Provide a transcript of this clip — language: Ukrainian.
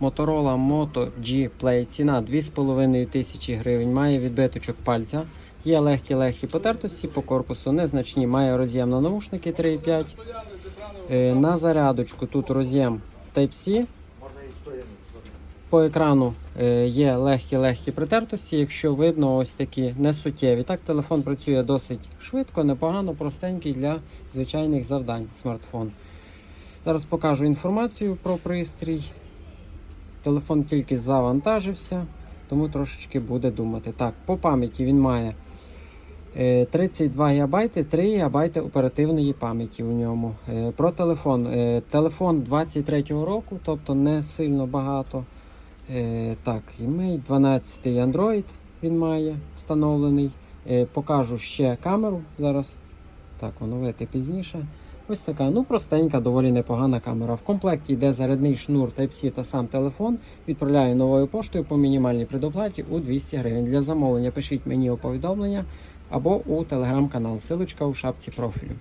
Motorola Moto G Play. Ціна 2500 гривень. Має відбиточок пальця. Є легкі-легкі потертості по корпусу, незначні. Має роз'єм на наушники 3,5. Е, На зарядочку тут роз'єм Type-C. По екрану е, є легкі-легкі притертості, якщо видно, ось такі несуттєві. Так, телефон працює досить швидко, непогано, простенький для звичайних завдань смартфон. Зараз покажу інформацію про пристрій. Телефон тільки завантажився, тому трошечки буде думати. Так, по пам'яті він має е, 32 ГБ, 3 ГБ оперативної пам'яті у ньому. Е, Про телефон. Е, Телефон 23-го року, тобто не сильно багато. Е, Так, імей 12 Android він має встановлений. Покажу ще камеру зараз. Так, оновити пізніше. Ось така, ну простенька, доволі непогана камера. В комплекті йде зарядний шнур Type-C та сам телефон. Відправляю новою поштою по мінімальній предоплаті у 200 гривень. Для замовлення пишіть мені у повідомлення або у телеграм-канал. Силочка у шапці профілю.